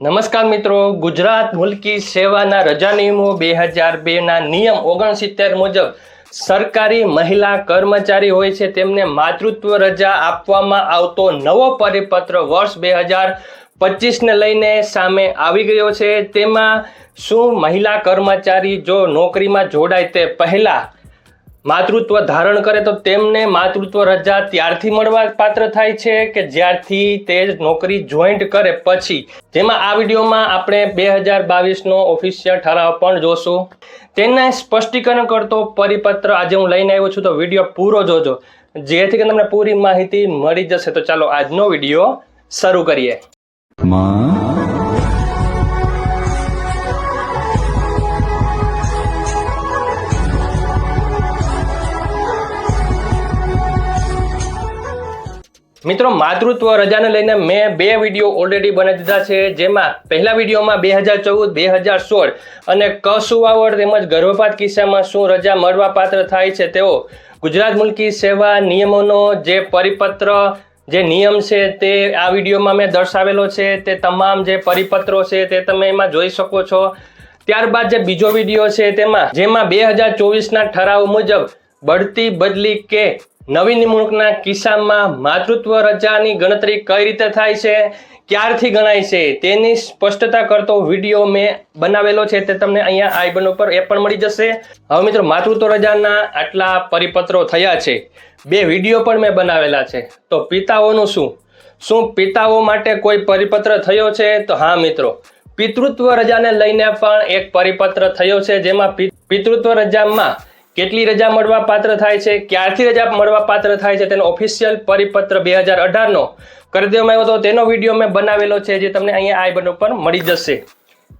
નમસ્કાર મિત્રો, ગુજરાત મુલકી સેવાના રજા નિયમો બે હજાર બેના નિયમ ઓગણસિત્તેર મુજબ સરકારી મહિલા કર્મચારી હોય છે, તેમને માતૃત્વ રજા આપવામાં આવતો નવો પરિપત્ર વર્ષ બે હજાર પચીસને લઈને સામે આવી ગયો છે. તેમાં શું મહિલા કર્મચારી જો નોકરીમાં જોડાય તે પહેલા માતૃત્વ ધારણ કરે તો તેમને માતૃત્વ રજા ત્યારથી મળવા પાત્ર થાય છે કે જ્યારથી તે નોકરી જોઈન્ટ કરે પછી? જેમાં આ વિડીયોમાં આપણે બે હજાર બાવીસનો ઓફિશિયલ ઠરાવ પણ જોશું. તેને સ્પષ્ટીકરણ કરતો પરિપત્ર આજે હું લઈને આવ્યો છું, તો વીડિયો પૂરો જોજો. જેથી કરીને તમને પૂરી માહિતી મળી જશે. તો ચાલો આજનો વીડિયો શરૂ કરીએ. માં મિત્રો, માતૃત્વ રજાને લઈને મેં બે વીડિયો ઓલરેડી બનાવી દીધા છે. જેમાં પહેલા વિડીયોમાં બે હજાર ચૌદ, બે હજાર સોળ અને કસુવાવડ તેમજ ગર્ભપાત કિસ્સામાં શું રજા મળવા પાત્ર થાય છે તેઓ ગુજરાત મુલકી સેવા નિયમોનો જે પરિપત્ર, જે નિયમ છે તે આ વિડીયોમાં મેં દર્શાવેલો છે. તે તમામ જે પરિપત્રો છે તે તમે એમાં જોઈ શકો છો. ત્યારબાદ જે બીજો વીડિયો છે તેમાં, જેમાં બે હજાર ચોવીસના ઠરાવ મુજબ, બઢતી બદલી કે નવી નિમણૂકના કિસ્સામાં માતૃત્વ રજાની ગણતરી કઈ રીતે થાય છે, ક્યારથી ગણાય છે, તેની સ્પષ્ટતા કરતો વીડિયો મેં બનાવેલો છે તે તમને અહીંયા આઈ બટન ઉપર એ પણ મળી જશે. હવે મિત્રો, માતૃત્વ રજાના આટલા પરિપત્રો થયા છે. બે વીડિયો પણ મેં બનાવેલા છે. તો પિતાઓનું શું? શું પિતાઓ માટે કોઈ પરિપત્ર થયો છે? તો હા મિત્રો, પિતૃત્વ રજાને લઈને પણ એક પરિપત્ર થયો છે, જેમાં પિતૃત્વ રજામાં કેટલી રજા મળવા પાત્ર થાય છે? ક્યારથી રજા મળવા પાત્ર થાય છે? તેનો ઓફિશિયલ પરિપત્ર બે હજાર અઢારનો કરી દેવામાં આવ્યો હતો. તેનો વીડિયો મેં બનાવેલો છે, જે તમને અહીંયા આઈ બટન ઉપર મળી જશે.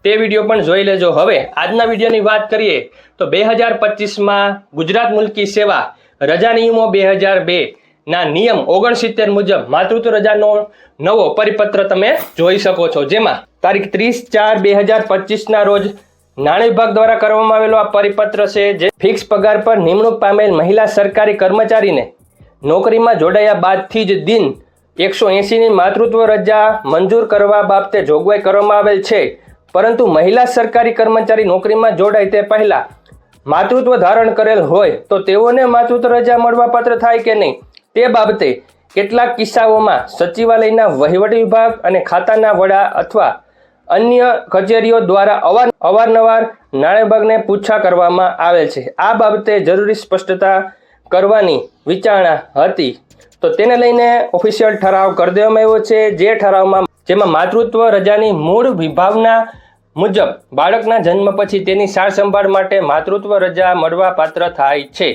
તે વીડિયો પણ જોઈ લેજો. હવે, આજના વિડીયોની વાત કરીએ તો બે હજાર પચીસમાં ગુજરાત મુલકી સેવા રજા નિયમો બે હજાર બે ના નિયમ ઓગણસિત્તેર મુજબ માતૃત્વ રજાનો નવો પરિપત્ર તમે જોઈ શકો છો. જેમાં તારીખ ત્રીસ ચાર બે હજાર પચીસના રોજ નાણાં વિભાગ દ્વારા કરવામાં આવેલો આ પરિપત્ર છે જે ફિક્સ પગાર પર નિમણૂક પામેલ મહિલા સરકારી કર્મચારીને નોકરીમાં જોડાયા બાદથી જ દિન એકસો એંસીની માતૃત્વ રજા મંજૂર કરવા બાબતે જોગવાઈ કરવામાં આવેલ છે. પરંતુ મહિલા સરકારી કર્મચારી નોકરીમાં જોડાય તે પહેલાં માતૃત્વ ધારણ કરેલ હોય તો તેઓને માતૃત્વ રજા મળવાપાત્ર થાય કે નહીં? તે બાબતે કેટલાક કિસ્સાઓમાં સચિવાલયના વહીવટી વિભાગ અને ખાતાના વડા અથવા અન્ય કચેરીઓ દ્વારા અવાર, અવારનવાર નાણાવિભાગને પૂછા કરવામાં આવે છે. આ બાબતે જરૂરી સ્પષ્ટતા કરવાની વિચારણા હતી. તો તેને લઈને ઓફિશિયલ ઠરાવ કરી દેવામાં આવ્યો છે, જે ઠરાવમાં, જેમાં માતૃત્વ રજાની મૂળ વિભાવના મુજબ બાળકના જન્મ પછી તેની સાર સંભાળ માટે માતૃત્વ રજા મળવા પાત્ર થાય છે.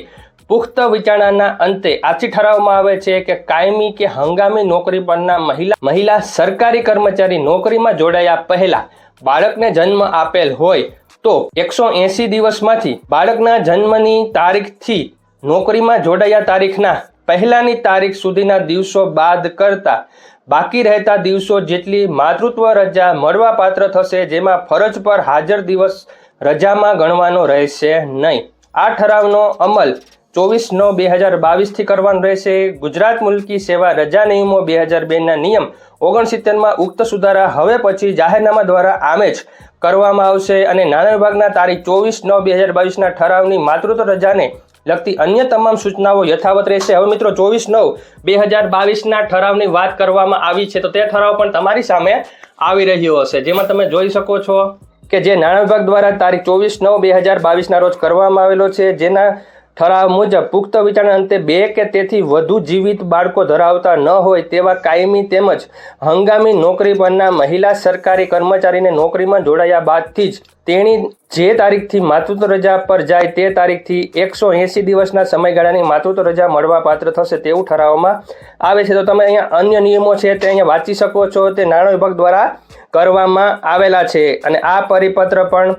પુખ્ત વિચારણાના અંતે આથી ઠરાવવામાં આવે છે કે કાયમી કે હંગામી નોકરી પરના મહિલા મહિલા સરકારી કર્મચારી નોકરીમાં જોડાયા પહેલા બાળકને જન્મ આપેલ હોય તો એકસો એંસી દિવસમાંથી બાળકના જન્મની તારીખથી નોકરીમાં જોડાયા તારીખના પહેલાની તારીખ સુધીના દિવસો બાદ કરતા બાકી રહેતા દિવસો જેટલી માતૃત્વ રજા મળવાપાત્ર થશે જેમાં ફરજ પર હાજર દિવસ રજામાં ગણવાનો રહેશે નહીં. આ ઠરાવનો અમલ ચોવીસ નવ બે હજાર બાવીસથી કરવાનું રહેશે. ગુજરાત મુલકી સેવા રજા નિયમો બે હજાર બેના નિયમ ઓગણસિત્તેરમાં ઉક્ત સુધારા હવે પછી જાહેરનામા દ્વારા આમે જ કરવામાં આવશે અને નાણાં વિભાગના તારીખ ચોવીસ નવ બે હજાર બાવીસના ઠરાવની માતૃત્વ રજાને લગતી અન્ય તમામ સૂચનાઓ યથાવત રહેશે. હવે મિત્રો ચોવીસ નવ બે હજાર બાવીસના ઠરાવની વાત કરવામાં આવી છે તો તે ઠરાવ પણ તમારી સામે આવી રહ્યો હશે. જેમાં તમે જોઈ શકો છો કે જે નાણાં વિભાગ દ્વારા તારીખ ચોવીસ નવ બે હજાર બાવીસના રોજ કરવામાં આવેલો છે, જેના ઠરાવ મુજબ, પુખ્ત વિચારણા અંતે બે કે તેથી વધુ જીવિત બાળકો ધરાવતા ન હોય તેવા કાયમી તેમજ હંગામી નોકરી પરના મહિલા સરકારી કર્મચારીને નોકરીમાં જોડાયા બાદથી જ તેણી જે તારીખથી માતૃત્વ રજા પર જાય તે તારીખથી એકસો એંસી દિવસના સમયગાળાની માતૃત્વ રજા મળવા પાત્ર થશે તેવું ઠરાવવામાં આવે છે. તો તમે અહીંયા અન્ય નિયમો છે તે અહીંયા વાંચી શકો છો. તે નાણાં વિભાગ દ્વારા કરવામાં આવેલા છે અને આ પરિપત્ર પણ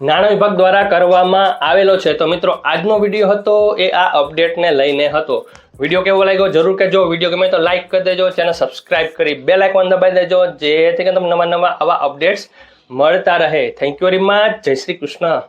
નાણાં વિભાગ દ્વારા કરવામાં આવેલો છે. તો મિત્રો, આજનો વીડિયો હતો એ આ અપડેટને લઈને હતો. વીડિયો કેવો લાગ્યો? જરૂર કહેજો. વીડિયો ગમે તો લાઈક કરી દેજો, ચેનલ સબસ્ક્રાઇબ કરી બે લાઇકોન દબાવી દેજો, જેથી કરીને તમને નવા નવા આવા અપડેટ્સ મળતા રહે. થેન્ક યુ વેરી મચ જય શ્રી કૃષ્ણ.